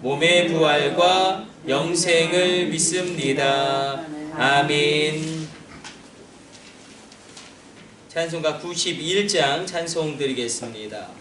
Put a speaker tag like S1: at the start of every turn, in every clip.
S1: 몸의 부활과 영생을 믿습니다. 아멘. 찬송가 91장 찬송 드리겠습니다.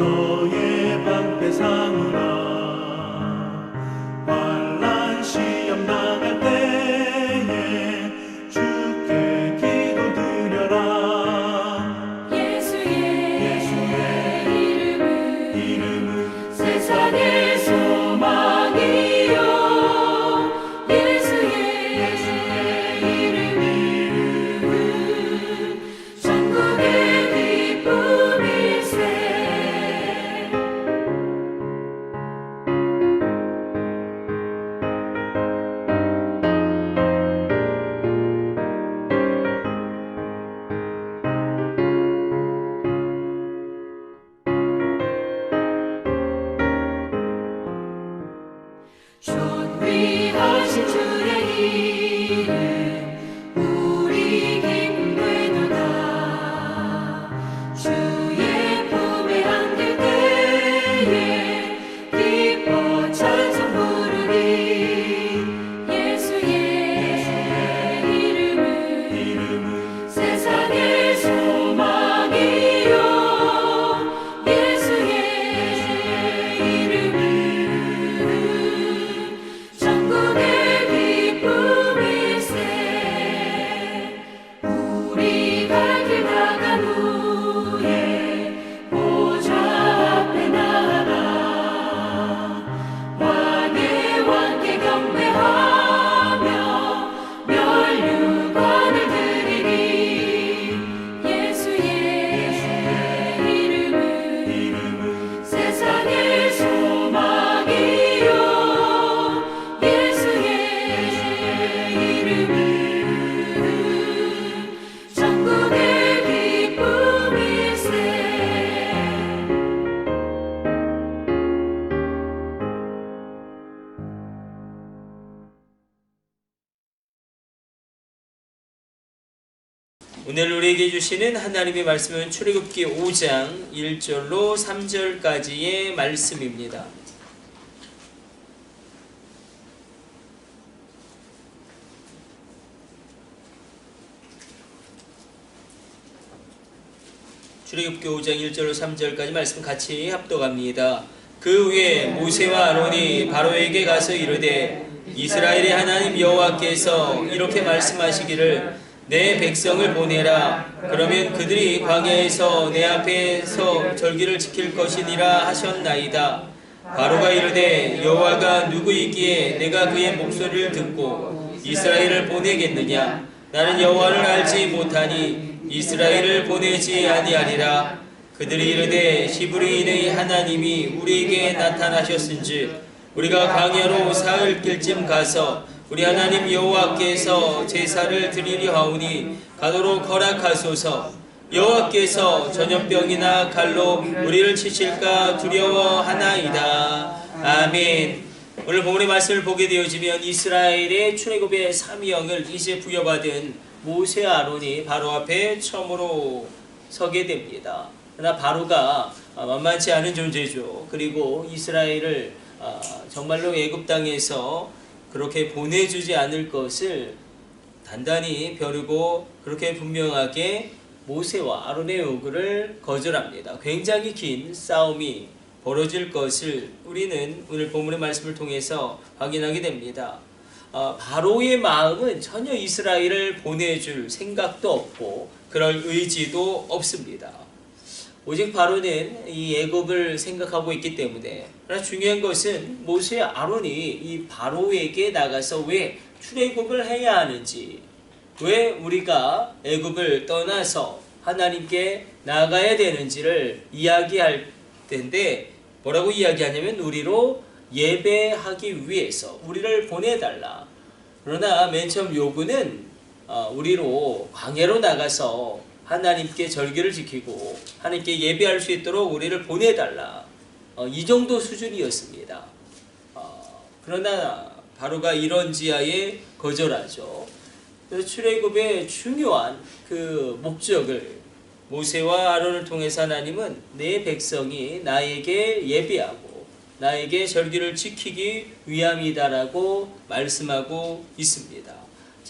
S1: no. 주시는 하나님의 말씀은 출애굽기 5장 1절로 3절까지의 말씀입니다. 출애굽기 5장 1절로 3절까지 말씀 같이 합독합니다. 그 후에 모세와 아론이 바로에게 가서 이르되 이스라엘의 하나님 여호와께서 이렇게 말씀하시기를 내 백성을 보내라. 그러면 그들이 광야에서 내 앞에서 절기를 지킬 것이니라 하셨나이다. 바로가 이르되 여호와가 누구이기에 내가 그의 목소리를 듣고 이스라엘을 보내겠느냐? 나는 여호와를 알지 못하니
S2: 이스라엘을 보내지 아니하리라. 그들이 이르되 히브리인의 하나님이 우리에게 나타나셨은즉 우리가 광야로 사흘 길쯤 가서 우리 하나님 여호와께서 제사를 드리려 하오니 가도록 허락하소서 여호와께서 전염병이나 칼로 우리를 치실까 두려워하나이다 아멘 오늘 본문의 말씀을 보게 되어지면 이스라엘의 출애굽의 사명을 이제 부여받은 모세 아론이 바로 앞에 처음으로 서게 됩니다. 그러나 바로가 아, 만만치 않은 존재죠. 그리고 이스라엘을 아, 정말로 애굽 땅에서 그렇게 보내주지 않을 것을 단단히 벼르고 그렇게 분명하게 모세와 아론의 요구를 거절합니다. 굉장히 긴 싸움이 벌어질 것을 우리는 오늘 본문의 말씀을 통해서 확인하게 됩니다. 어, 바로의 마음은 전혀 이스라엘을 보내줄 생각도 없고 그럴 의지도 없습니다. 오직 바로는 이 애굽을 생각하고 있기 때문에 그러나 중요한 것은 모세 아론이 이 바로에게 나가서 왜 출애굽을 해야 하는지 왜 우리가 애굽을 떠나서 하나님께 나가야 되는지를 이야기할 텐데 뭐라고 이야기하냐면 우리로 예배하기 위해서 우리를 보내달라. 그러나 맨 처음 요구는 어, 우리로 광야로 나가서 하나님께 절기를 지키고 하나님께 예배할 수 있도록 우리를 보내달라. 어, 이 정도 수준이었습니다. 어, 그러나 바로가 이런 지하에 거절하죠. 그래서 출애굽의 중요한 그 목적을 모세와 아론을 통해서 하나님은 내 백성이 나에게 예배하고 나에게 절기를 지키기 위함이다라고 말씀하고 있습니다.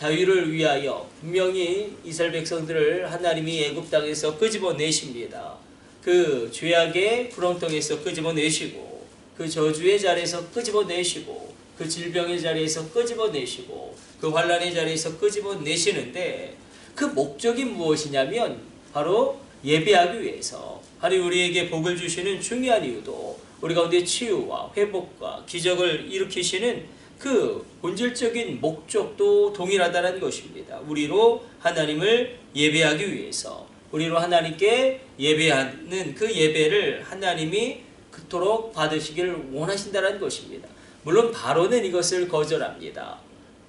S2: 자유를 위하여 분명히 이스라엘 백성들을 하나님이 애굽 땅에서 끄집어내십니다. 그 죄악의 구렁텅이에서 끄집어내시고 그 저주의 자리에서 끄집어내시고 그 질병의 자리에서 끄집어내시고 그 환란의 자리에서 끄집어내시는데 그 목적이 무엇이냐면 바로 예배하기 위해서 하나님 우리에게 복을 주시는 중요한 이유도 우리 가운데 치유와 회복과 기적을 일으키시는 그 본질적인 목적도 동일하다는 것입니다. 우리로 하나님을 예배하기 위해서 우리로 하나님께 예배하는 그 예배를 하나님이 그토록 받으시기를 원하신다는 것입니다. 물론 바로는 이것을 거절합니다.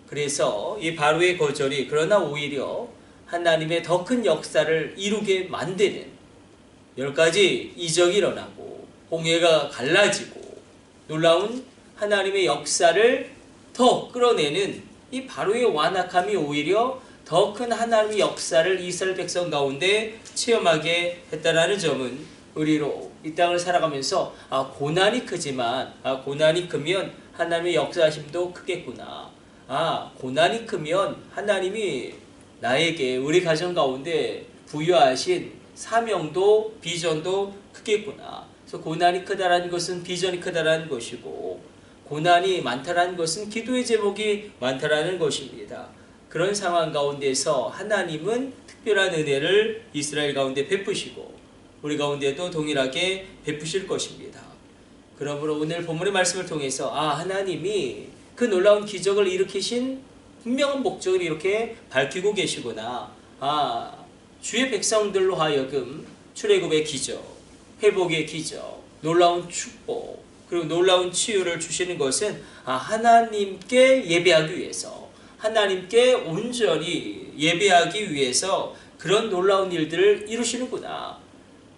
S2: 그래서 이 바로의 거절이 그러나 오히려 하나님의 더 큰 역사를 이루게 만드는 열 가지 이적이 일어나고 홍해가 갈라지고 놀라운 하나님의 역사를 더 끌어내는 이 바로의 완악함이 오히려 더 큰 하나님의 역사를 이스라엘 백성 가운데 체험하게 했다라는 점은 우리로 이 땅을 살아가면서 아 고난이 크지만 아 고난이 크면 하나님의 역사하심도 크겠구나. 아 고난이 크면 하나님이 나에게 우리 가정 가운데 부여하신 사명도 비전도 크겠구나. 그래서 고난이 크다라는 것은 비전이 크다라는 것이고 고난이 많다라는 것은 기도의 제목이 많다라는 것입니다. 그런 상황 가운데서 하나님은 특별한 은혜를 이스라엘 가운데 베푸시고 우리 가운데도 동일하게 베푸실 것입니다. 그러므로 오늘 본문의 말씀을 통해서 아 하나님이 그 놀라운 기적을 일으키신 분명한 목적을 이렇게 밝히고 계시구나. 아 주의 백성들로 하여금 출애굽의 기적, 회복의 기적, 놀라운 축복, 그리고 놀라운 치유를 주시는 것은 아, 하나님께 예배하기 위해서, 하나님께 온전히 예배하기 위해서 그런 놀라운 일들을 이루시는구나.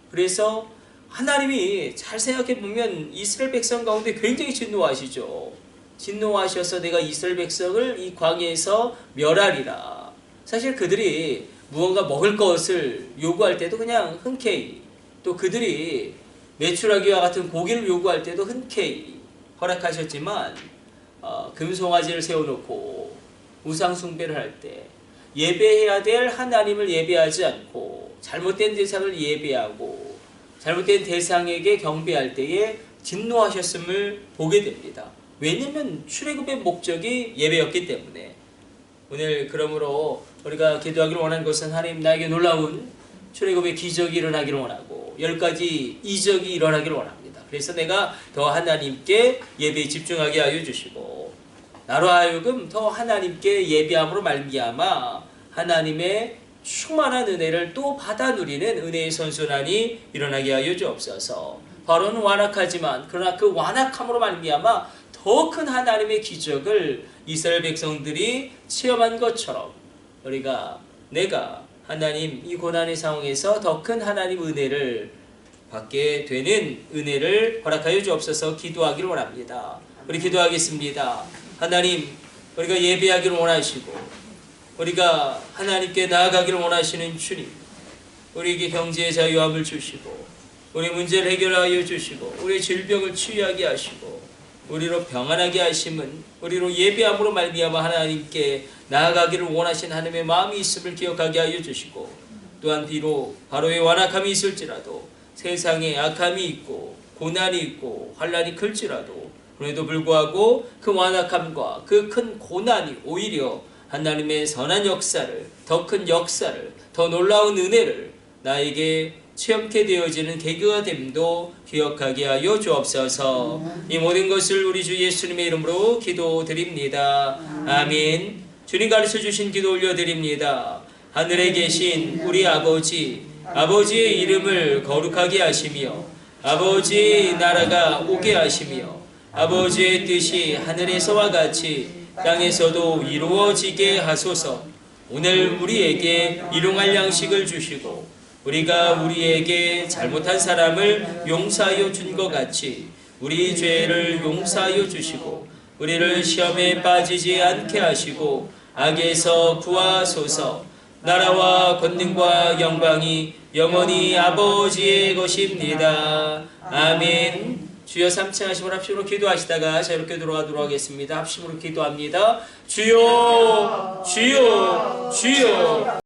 S2: 그래서 하나님이 잘 생각해 보면 이스라엘 백성 가운데 굉장히 진노하시죠. 진노하셔서 내가 이스라엘 백성을 이 광야에서 멸하리라. 사실 그들이 무언가 먹을 것을 요구할 때도 그냥 흔쾌히 또 그들이 매출하기와 같은 고기를 요구할 때도 흔쾌히 허락하셨지만 어, 금송아지를 세워놓고 우상 숭배를 할 때 예배해야 될 하나님을 예배하지 않고 잘못된 대상을 예배하고 잘못된 대상에게 경배할 때에 진노하셨음을 보게 됩니다. 왜냐하면 출애굽의 목적이 예배였기 때문에 오늘 그러므로 우리가 기도하기를 원하는 것은 하나님 나에게 놀라운 출애굽의 기적이 일어나기를 원하고 열 가지 이적이 일어나기를 원합니다. 그래서 내가 더 하나님께 예배에 집중하게 하여 주시고 나로 하여금 더 하나님께 예배함으로 말미암아 하나님의 충만한 은혜를 또 받아 누리는 은혜의 선순환이 일어나게 하여 주옵소서. 바로는 완악하지만 그러나 그 완악함으로 말미암아 더 큰 하나님의 기적을 이스라엘 백성들이 체험한 것처럼 우리가 내가 하나님 이 고난의 상황에서 더 큰 하나님 은혜를 받게 되는 은혜를 허락하여 주옵소서 기도하기를 원합니다. 우리 기도하겠습니다. 하나님 우리가 예배하기를 원하시고 우리가 하나님께 나아가기를 원하시는 주님 우리에게 경제의 자유함을 주시고 우리 문제를 해결하여 주시고 우리의 질병을 치유하게 하시고 우리로 평안하게 하심은 우리로 예배함으로 말미암아 하나님께 나아가기를 원하신 하나님의 마음이 있음을 기억하게 하여 주시고 또한 비록 바로의 완악함이 있을지라도 세상에 악함이 있고 고난이 있고 환란이 클지라도 그럼에도 불구하고 그 완악함과 그 큰 고난이 오히려 하나님의 선한 역사를 더 큰 역사를 더 놀라운 은혜를 나에게 체험케 되어지는 계기가 됨도 기억하게 하여 주옵소서. 이 모든 것을 우리 주 예수님의 이름으로 기도드립니다. 아멘. 주님 가르쳐 주신 기도 올려드립니다. 하늘에 계신 우리 아버지, 아버지의 이름을 거룩하게 하시며 아버지의 나라가 오게 하시며 아버지의 뜻이 하늘에서와 같이 땅에서도 이루어지게 하소서. 오늘 우리에게 일용할 양식을 주시고 우리가 우리에게 잘못한 사람을 용서하여 준 것 같이 우리 죄를 용서하여 주시고 우리를 시험에 빠지지 않게 하시고 악에서 구하소서 나라와 권능과 영광이 영원히 아버지의 것입니다. 아멘. 주여 삼층 하심으로 합심으로 기도하시다가 자유롭게 돌아가도록 하겠습니다. 합심으로 기도합니다. 주여, 주여, 주여.